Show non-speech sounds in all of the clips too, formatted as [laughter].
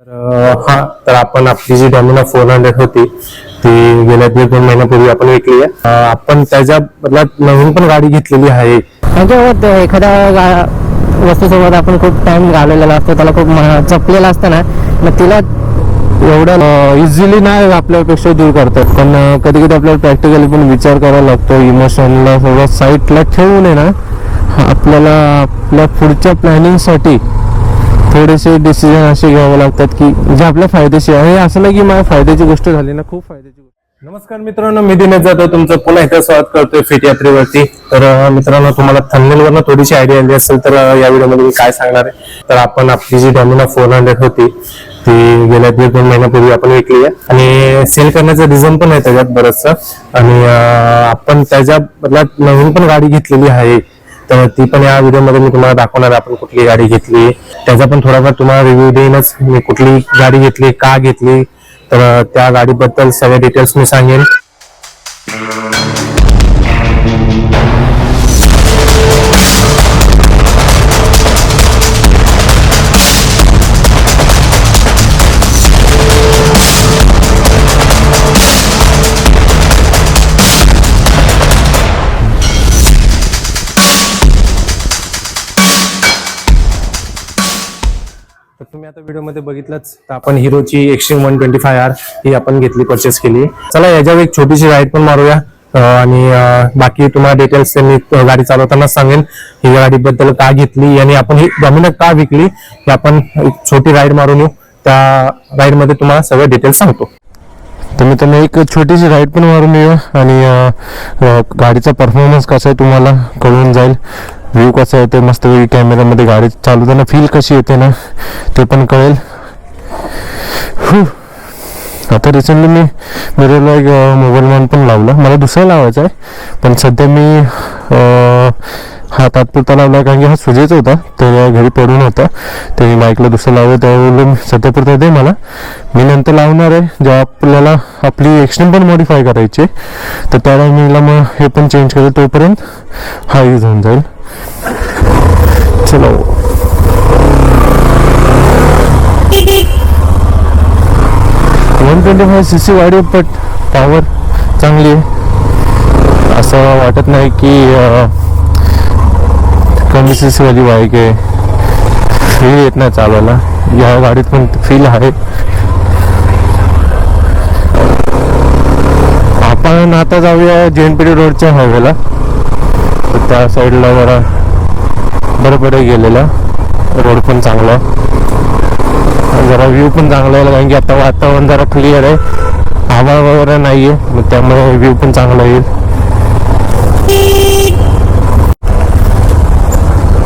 तर हा तर आपण आपली जी डॉमिनो फोर हंड्रेड होती ती गेल्या दीड दोन महिन्यापूर्वी आपण विकली आहे. आपण त्याच्या बदल्यात नवीन पण गाडी घेतलेली आहे. एखाद्या गा वस्तूसोबत आपण खूप टाइम घालवलेला असतो त्याला खूप म- जपलेला असतं ना मग तिला एवढं इझिली नाही आपल्यापेक्षा दूर करतात पण कधी कधी आपल्याला प्रॅक्टिकली पण विचार करावा लागतो इमोशनला सगळं साईडला ठेवून आहे ना आपल्याला आपल्या पुढच्या प्लॅनिंगसाठी थोडेसे डिसिजन असे घ्यावे लागतात की जे आपल्या फायदेशीर आहे. असं नाही की माझ्या फायद्याची गोष्ट झाली ना खूप फायद्याची गोष्ट. नमस्कार मित्रांनो मी दिनेश जाधव. तुमचं पुन्हा एकदा स्वागत करतोय फिट यात्रेवरती. तर मित्रांनो तुम्हाला थंबनेल थोडीशी आयडिया आली असेल तर या व्हिडिओमध्ये मी काय सांगणार आहे? तर आपण आपली जी डॉमिना फोर हंड्रेड होती ती गेल्या दीड दोन महिन्यापूर्वी आपण विकली आहे. आणि सेल करण्याचं रिझन पण आहे त्याच्यात बरंचसं. आणि आपण त्याच्या बदल्यात नवीन पण गाडी घेतलेली आहे. तर ती पण या व्हिडिओमध्ये मी तुम्हाला दाखवणार आपण कुठली गाडी घेतली. त्याचा पण थोडाफार तुम्हाला रिव्ह्यू देईनच. मी कुठली गाडी घेतली का घेतली तर त्या गाडीबद्दल सगळे डिटेल्स मी सांगेन. आता व्हिडिओमध्ये बघितलंच तर आपण हिरोची extreme one twenty five R ही आपण घेतली परचेस केली. चला याच्यावर एक छोटीशी राईड पण मारूया. आणि बाकी तुम्हाला डिटेल्स मी गाडी चालवताना सांगेन. ही गाडीबद्दल का घेतली आणि आपण ही डॉमिनो का विकली की आपण एक छोटी राईड मारून येऊ. त्या राईडमध्ये तुम्हाला सगळे डिटेल्स सांगतो. तर मित्रांनो एक छोटीशी राईड पण मारून येऊ आणि गाडीचा परफॉर्मन्स कसा आहे तुम्हाला कळून जाईल. व्ह्यू कसा येते मस्तपैकी कॅमेऱ्यामध्ये गाडी चालवताना फील कशी येते ना ते पण कळेल. आता रिसेंटली मी मिररला एक मोबाईल मॅन पण लावला. मला दुसरा लावायचा आहे पण सध्या मी हा तात्पुरता लावला कारण की हा सुजेचा होता. तर घरी पडून होता. ते मी माईकला दुसरं लावलं. त्यावेळेला सध्यापुरता दे मला. मी नंतर लावणार आहे. जेव्हा आपल्याला आपली एक्स्ट्रीम पण मॉडीफाय करायची आहे, तर त्या टायमिंगला मग हे पण चेंज करेल. तोपर्यंत हा यूज होऊन जाईल. चलो one twenty five C C गाडी बट पॉवर चांगली आहे असं वाटत नाही की कमी सी सीवाली बाईक आहे फील येत नाही चालवायला या गाडीत पण फील आहे आपण आता जाऊया जेएनपीडी रोडच्या हायवेला त्या साईडला जरा बरं बरं गेलेला. रोड पण चांगला. जरा व्ह्यू पण चांगला आहे कारण की आता वातावरण जरा क्लिअर आहे. आभाळ वगैरे नाही आहे मग त्यामुळे व्ह्यू पण चांगला येईल.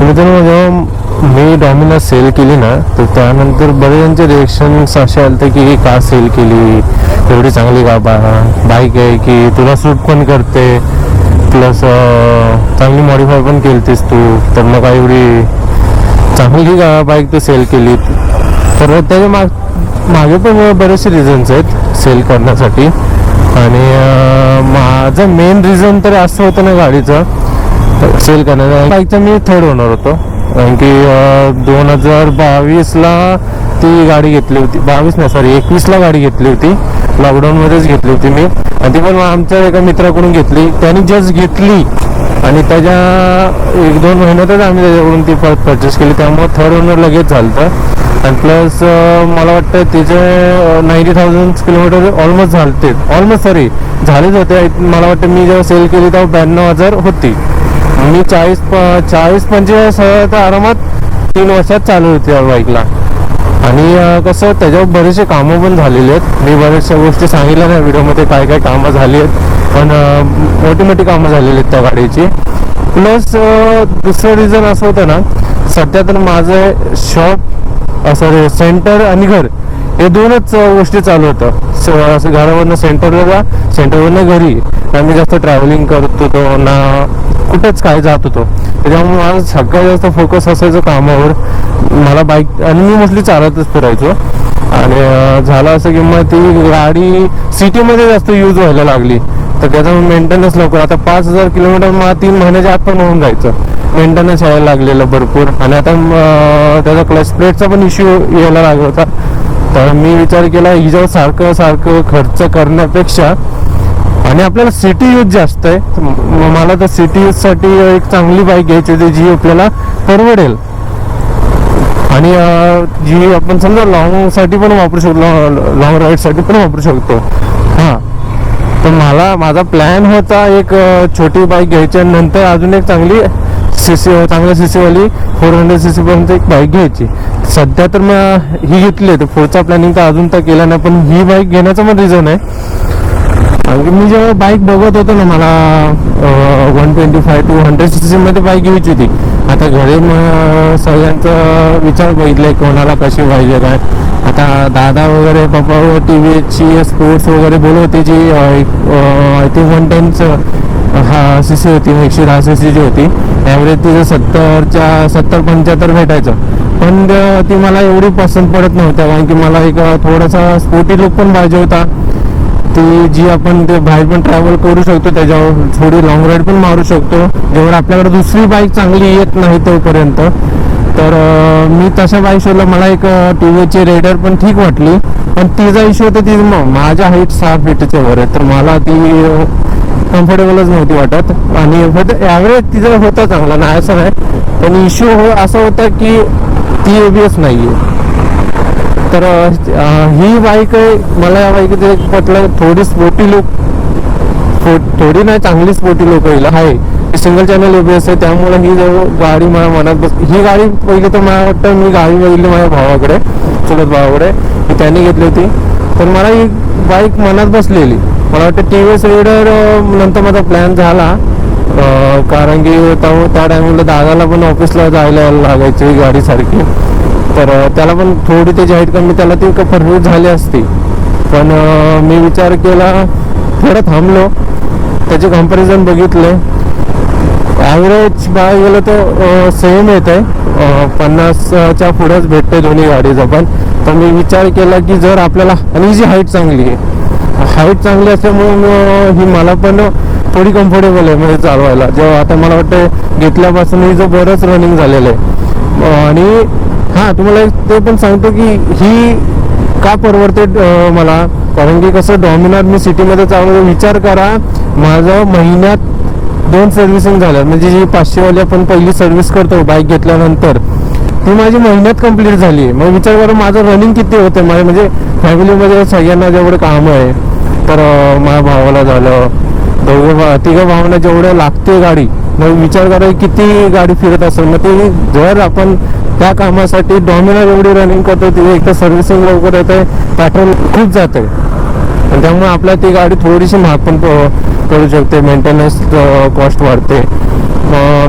मित्रांनो जेव्हा मी डॉमिनोज सेल केली ना तर त्यानंतर बरेचसे रिएक्शन्स असे आले की का सेल केली? एवढी चांगली का बा? बाईक आहे की तुला सूट पण करते? प्लस चांगली मॉडीफाय पण केलतीस तू. तर मग काय एवढी चांगली बाईक तू सेल केली तर त्याच्या माग मागे पण बरेचसे रिझन्स आहेत सेल करण्यासाठी. आणि माझं मेन रिझन तर असं होतं ना गाडीचं सेल करण्याचा. बाईकचा मी थर्ड होणार होतो. कारण की दोन हजार बावीसला ती गाडी घेतली होती. बावीस नाही सॉरी एकवीसला गाडी घेतली होती. लॉकडाऊनमध्येच घेतली होती मी. आणि ती पण आमच्या एका मित्राकडून घेतली. त्याने जस्ट घेतली. आणि त्याच्या एक दोन महिन्यातच आम्ही त्याच्याकडून ती परत परचेस केली. त्यामुळे थर्ड ओनर लगेच झालं आणि प्लस मला वाटतं तिचे नाईन्टी थाउजंड किलोमीटर ऑलमोस्ट झालते. ऑलमोस्ट सॉरी झालेच होते. मला वाटतं मी जेव्हा सेल केली तेव्हा ब्याण्णव हजार होती. मी चाळीस प- चाळीस पंचेचाळीस हजार तर आरामात तीन वर्षात चालू होती या बाईकला आणि कसं त्याच्यावर बरेचसे कामं पण झालेले आहेत. मी बऱ्याचशा गोष्टी सांगितल्या नाही व्हिडिओमध्ये काय काय कामं झाली आहेत. पण मोठी मोठी कामं झालेली आहेत त्या गाडीची. प्लस दुसरं रिझन असं होतं ना सध्या तर माझं शॉप सॉरी सेंटर आणि घर हे दोनच गोष्टी चालू होतं. असं घरावरनं सेंटरला जा सेंटरवरनं घरी. आम्ही जास्त ट्रॅव्हलिंग करत होतो ना कुठेच काय जात होतो. त्याच्यामुळे माझा सगळ्यात जास्त फोकस असायचं कामावर. मला बाईक आणि मी मोस्टली चालतच फिरायचो. आणि झालं असं की मग ती गाडी सिटीमध्ये जास्त यूज व्हायला लागली. तर त्याचा मेंटेनन्स लवकर. आता पाच हजार किलोमीटर मला तीन महिन्याच्या आत पण होऊन जायचं. मेंटेनन्स यायला लागलेलं भरपूर. आणि आता त्याचा क्लच प्लेटचा पण इश्यू यायला लागला होता. तर मी विचार केला हिच्यावर सारखं सारखं खर्च करण्यापेक्षा आणि आपल्याला सिटी यूज जास्त आहे मला तर सिटी यूजसाठी एक चांगली बाईक घ्यायची होती जी आपल्याला परवडेल. आणि जी आपण समजा लॉंगसाठी पण वापरू शकतो लॉंग राईडसाठी पण वापरू शकतो. हां. तर मला माझा प्लॅन होता एक छोटी बाईक घ्यायची आणि नंतर अजून एक चांगली सी सी चांगल्या सी वाली फोर हंड्रेड सी पर्यंत एक बाईक घ्यायची. सध्या तर मग ही घेतली आहे. तर पुढचा प्लॅनिंग तर अजून तर केला नाही पण ही बाईक घेण्याचं पण रिझन आहे. आणि मी जेव्हा बाईक बघत होतो ना मला one twenty five two hundred C सीमध्ये बाईक घ्यायची होती आता घरी मग सगळ्यांचा विचार बघितले कोणाला कशी पाहिजे काय. आता दादा वगैरे पप्पा टी व्हीची स्पोर्ट्स वगैरे बोलवते जी आय थिंक वन टेनच हा सी सी होती एकशे दहा सी सी जी होती. ॲव्हरेज तिचं सत्तरच्या सत्तर पंच्याहत्तर भेटायचं. पण ती मला एवढी पसंत पडत नव्हत्या कारण की मला एक थोडासा स्पोर्टी लुक पण पाहिजे होता. ती जी आपण ते बाहेर पण ट्रॅव्हल करू शकतो त्याच्यावर थोडी लॉंग राईड पण मारू शकतो. जेव्हा आपल्याकडे दुसरी बाईक चांगली येत नाही तोपर्यंत. तर मी तशा बाईक शोधलं मला एक टी व्हीची रेडर पण ठीक वाटली. पण तिचा इश्यू होता ती मग माझ्या हाईट सहा फीटच्या वर आहे. तर मला ती कम्फर्टेबलच नव्हती वाटत. आणि ॲव्हरेज तिचा होता चांगला नाही असं नाही. पण इश्यू हो असा होता की ती एबीएस नाही आहे तर ही बाईक आहे. मला या बाईक एक पटलं थोडी स्पोर्टी लुक थोडी नाही चांगली स्पोर्टी लुक येईल आहे सिंगल चॅनल एबीएस आहे. त्यामुळे ही जो गाडी माझ्या मनात बस ही गाडी पहिली तर मला वाटतं मी गाडी बघितली माझ्या भावाकडे चुलत भावाकडे. ही त्यांनी घेतली होती. तर मला ही बाईक मनात बसलेली. मला वाटतं टी व्ही एस रेडर नंतर माझा प्लॅन झाला. कारण की त्या त्या टायमिंगला दादाला पण ऑफिसला जायला लागायची गाडीसारखी. तर त्याला पण थोडी त्याची हाईट कमी त्याला ती परफेक्ट झाली असती. पण मी विचार केला थोडं थांबलो. त्याचे कंपॅरिझन बघितले. ॲव्हरेज बघायला गेलं तर सेम येत आहे पन्नासच्या पुढेच भेटते दोन्ही गाडीचा. पण तर मी विचार केला की जर आपल्याला आणि जी हाईट चांगली आहे. हाईट चांगली असल्यामुळे ही मला पण थोडी कम्फर्टेबल आहे म्हणजे चालवायला. जेव्हा आता मला वाटतं घेतल्यापासून जो बरंच रनिंग झालेलं आहे. आणि हां तुम्हाला ते पण सांगतो की ही का परवडते मला? कारण की कसं डॉमिनार मी सिटीमध्ये चालू विचार करा. माझं महिन्यात दोन सर्व्हिसिंग झाल्या म्हणजे जी पाचशेवाली आपण पहिली सर्व्हिस करतो बाईक घेतल्यानंतर. ती माझी महिन्यात कंप्लीट झाली. आहे मग विचार करा माझं रनिंग किती होते? माझ्या म्हणजे फॅमिलीमध्ये सगळ्यांना जेवढं काम आहे तर माझ्या भावाला झालं. दोघं भा तिघं भावांना जेवढं लागते गाडी मग विचार करा किती गाडी फिरत असेल. मग ती जर आपण त्या कामासाठी डॉमिनर एवढी रनिंग करतो ती एक तर सर्व्हिसिंग लवकर येते पेट्रोल खूप जाते. आणि त्यामुळे आपल्या ती गाडी थोडीशी महाग पण प- पडू शकते. मेंटेनन्स कॉस्ट वाढते.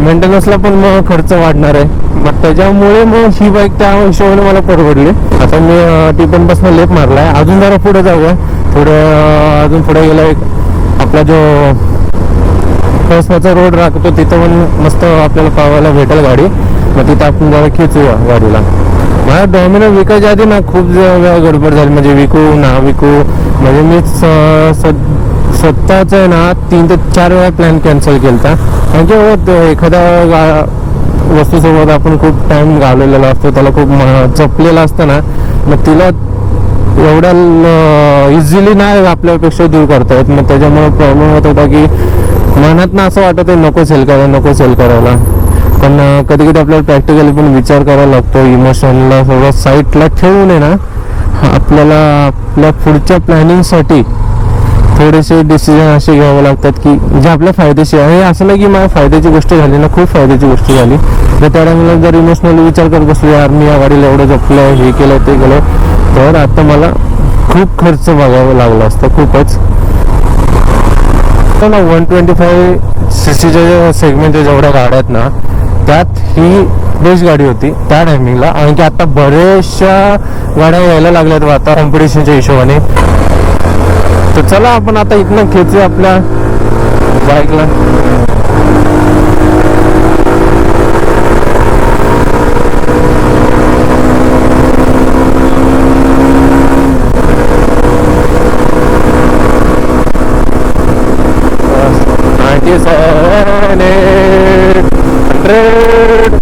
मेंटेनन्सला पण मग खर्च वाढणार आहे. मग त्याच्यामुळे मग ही बाईक त्या हिशोबाने मला परवडली. आता मी अं, ती पण बसनं लेप अजून जरा पुढे जाऊया. थोडं अजून पुढे गेला एक आपला जो कसमाचा रोड राखतो तिथं पण मस्त आपल्याला पाहायला भेटेल गाडी. मग तिथं आपण जरा खेचू गाडीला. मला डॉमिनो विकायच्या आधी ना खूप ज- वेळा गडबड झाली. म्हणजे विकू ना विकू. म्हणजे मी स- स- स्वतःच आहे ना तीन ते चार वेळा प्लॅन कॅन्सल केला कारण की एखाद्या गा वस्तूसोबत आपण खूप टाइम घालवलेला असतो. त्याला खूप म- जपलेलं असतं ना. मग तिला एवढ्या इझिली नाही आपल्यापेक्षा दूर करता येत. मग त्याच्यामुळे प्रॉब्लेम होत होता की मनात ना असं वाटत आहे नको सेल करायला नको सेल करायला. पण कधी कधी आपल्याला प्रॅक्टिकली पण विचार करावा लागतो इमोशनला सगळं साईटला ठेवून आहे ना आपल्याला आपल्या पुढच्या प्लॅनिंगसाठी थोडेसे डिसिजन असे घ्यावे लागतात की जे आपल्या फायदेशीर आहे. असं नाही की माझ्या फायद्याची गोष्ट झाली ना खूप फायद्याची गोष्ट झाली. तर त्या टायमाला जर इमोशनली विचार करत बसलो यार मी या गाडीला एवढं जपलं हे केलं ते केलं तर आता मला खूप खर्च बघावा लागला असता खूपच. ना वन ट्वेंटी फाय सी सीच्या सेगमेंटच्या जेवढ्या गाड्या आहेत ना त्यात ही बेस्ट गाडी होती त्या टायमिंगला आणि की आता बऱ्याचशा गाड्या यायला लागल्यात आता कॉम्पिटिशनच्या हिशोबाने. तर चला आपण आता इथनं खेचू आपल्या बाईकला नाईन्टी हंड्रेड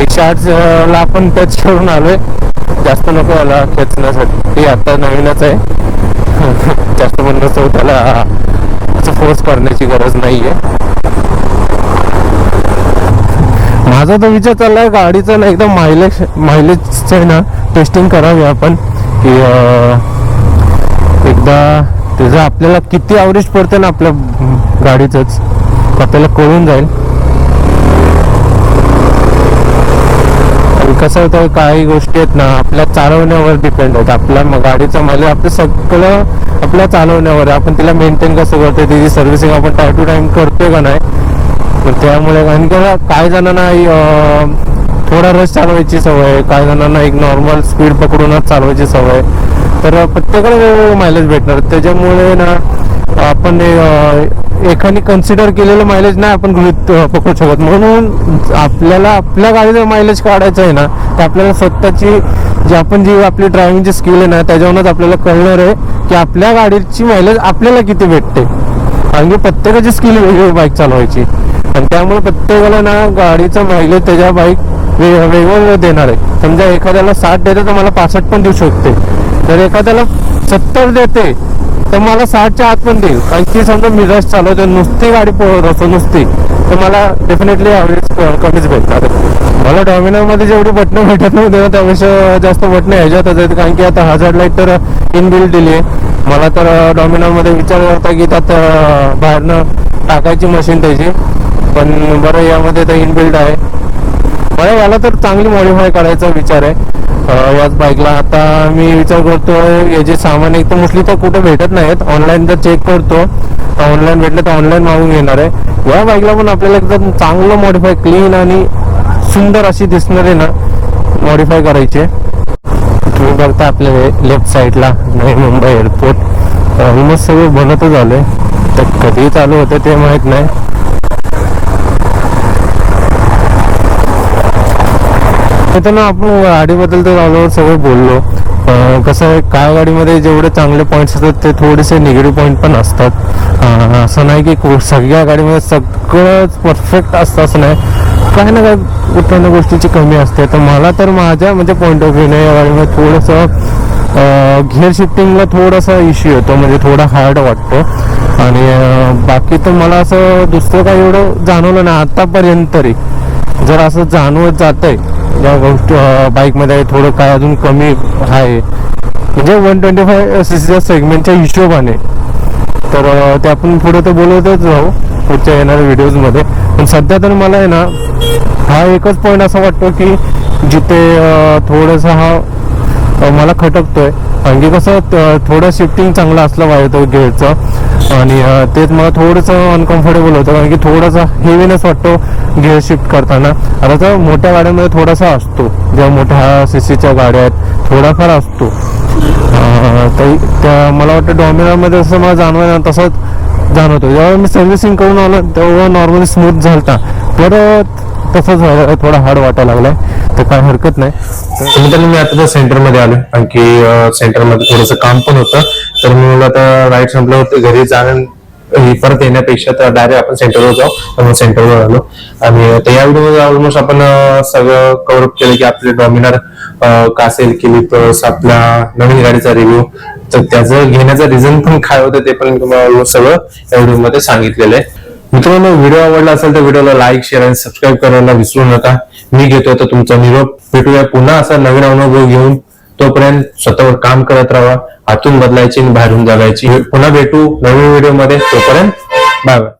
एकशे आठ ला आपण टच करून आलोय. जास्त नको आला खेचण्यासाठी. ते आता नवीनच आहे. [laughs] जास्त म्हणलं त्याला असं फोर्स करण्याची गरज नाही आहे माझा तर विचार चाललाय गाडीचं ना एकदम मायलेज मायलेजचं आहे ना टेस्टिंग करावी आपण. की एकदा त्याचं आपल्याला किती ॲव्हरेज पडतं ना आपल्या गाडीचंच. आपल्याला कळून जाईल. कसं होतं काही गोष्टी आहेत ना आपल्या चालवण्यावर डिपेंड आहेत. आपल्या गाडीचं मायलेज आपलं सगळं आपल्या चालवण्यावर आपण तिला मेंटेन कसं करतोय तिची सर्व्हिसिंग आपण टाइम टू टाइम करतोय का नाही तर त्यामुळे आणि की काही जणांना थोडा रस चालवायची सवय काही जणांना एक नॉर्मल स्पीड पकडूनच चालवायची सवय तर प्रत्येकाला वेगवेगळं मायलेज भेटणार. त्याच्यामुळे ना आपण एखादी कन्सिडर केलेलं मायलेज नाही आपण गृहित पकडू शकत. म्हणून आपल्याला आपल्या गाडीचं मायलेज काढायचं आहे ना तर आपल्याला स्वतःची जी आपण जी आपली ड्रायव्हिंगची स्किल आहे ना त्याच्यावरूनच आपल्याला कळणार आहे की आपल्या गाडीची मायलेज आपल्याला किती भेटते. कारण की प्रत्येकाची स्किल वेगळी बाईक चालवायची. आणि त्यामुळे प्रत्येकाला ना गाडीचं मायलेज त्याच्या बाईक वेगवेगळं देणार आहे. समजा एखाद्याला साठ देते तर मला पासष्ट पण देऊ शकते. जर एखाद्याला सत्तर देते तर मला साठच्या आत पण देईल. कारण की समजा मी चालवते नुसती गाडी पोहत असतो नुसती. तर मला डेफिनेटली ॲव्हरेज कमीच भेटणार मला डॉमिनरमध्ये जेवढी बटणं भेटत नव्हते ना त्यापेक्षा जास्त बटणं ह्याच्यातच आहेत. कारण की आता हजार लाइट तर इनबिल्ट दिली आहे. मला तर डॉमिनरमध्ये विचार करता की त्यात बाहेरनं टाकायची मशीन त्याची. पण बरं यामध्ये तर इनबिल्ड आहे. बरं याला तर चांगली मॉडिफाय करायचा विचार आहे. याच बाईकला आता मी विचार करतो याचे सामान एक तर मोस्टली तर कुठे भेटत नाहीत. ऑनलाईन जर चेक करतो. ऑनलाईन भेटलं तर ऑनलाईन मागून घेणार आहे. या बाईकला पण आपल्याला एकदम चांगलं मॉडिफाय क्लीन आणि सुंदर अशी दिसणार आहे ना मॉडिफाय करायची. तुम्ही बघता आपल्या लेफ्ट साईडला नवी मुंबई एअरपोर्ट ऑलमोस्ट सगळं बनतच आले तर कधी चालू होतं ते माहीत नाही. मित्रांनो आपण गाडीबद्दल तर ऑलओव्हर सगळं बोललो. कसं आहे काय गाडीमध्ये जेवढे चांगले पॉईंट्स असतात ते थोडेसे निगेटिव्ह पॉईंट पण असतात. असं नाही की को- सगळ्या गाडीमध्ये सगळंच परफेक्ट असतं असं नाही. काही ना काही कुठल्या ना गोष्टीची कमी असते. तर मला तर माझ्या म्हणजे पॉईंट ऑफ व्ह्यूने या गाडीमध्ये थोडंसं घेअर शिफ्टिंगला थोडासा इश्यू येतो म्हणजे थोडा हार्ड वाटतो. आणि बाकी तर मला असं दुसरं काही एवढं जाणवलं नाही. आतापर्यंत तरी. जर असं जाणवत जातंय या गोष्ट बाईकमध्ये थोडं काय अजून कमी आहे. म्हणजे वन ट्वेंटी फाय सीसीच्या सेगमेंटच्या हिशोबाने. तर ते आपण पुढे तर बोलतच राहू पुढच्या येणाऱ्या व्हिडिओजमध्ये पण सध्या तर मला आहे ना हा एकच पॉईंट असा वाटतो की जिथे थोडंसं थोडासा हा मला खटकतोय. कारण की कसं थोडं शिफ्टिंग चांगलं असलं पाहिजे तो गेअरचं. आणि तेच मला थोडंसं अनकम्फर्टेबल होतं कारण की थोडासा हेवीनेस वाटतो गिअर शिफ्ट करताना. आता तर मोठ्या गाड्यांमध्ये थोडासा असतो. जेव्हा मोठ्या सी सीच्या गाड्या आहेत थोडाफार असतो. त्या मला वाटतं डॉमिनरमध्ये असं मला जाणवायला तसंच जाणवतो. जेव्हा मी सर्व्हिसिंग करून आलो तेव्हा नॉर्मली स्मूथ झालता. परत तसंच झालं. थोडा हार्ड वाटायला लागलाय. तर काय हरकत नाही. तर मी आता सेंटरमध्ये आलो आणखी सेंटरमध्ये थोडंसं काम पण होतं. तर मी आता राईट संपलं होतं घरी जाणं परत येण्यापेक्षा तर डायरेक्ट आपण सेंटरवर जाऊ. सेंटरवर आलो. आणि आता या व्हिडिओमध्ये ऑलमोस्ट आपण सगळं कव्हरअप केलं की आपले डॉमिनर का सेल आपला नवीन गाडीचा रिव्ह्यू तर त्याचं घेण्याचं रिझन पण काय होतं ते पण तुम्हाला सगळं या व्हिडिओमध्ये सांगितलेलं आहे. मित्रांनो व्हिडिओ आवडला असेल तर व्हिडिओला लाईक शेअर आणि सबस्क्राईब करायला विसरू नका. मी घेतो तर तुमचा निरोप. भेटूया पुन्हा असा नवीन अनुभव घेऊन. तोपर्यंत स्वतःवर काम करत राहा आतून बदलायची आणि बाहेरून जगायची. पुन्हा भेटू नवीन व्हिडिओमध्ये. तोपर्यंत बाय बाय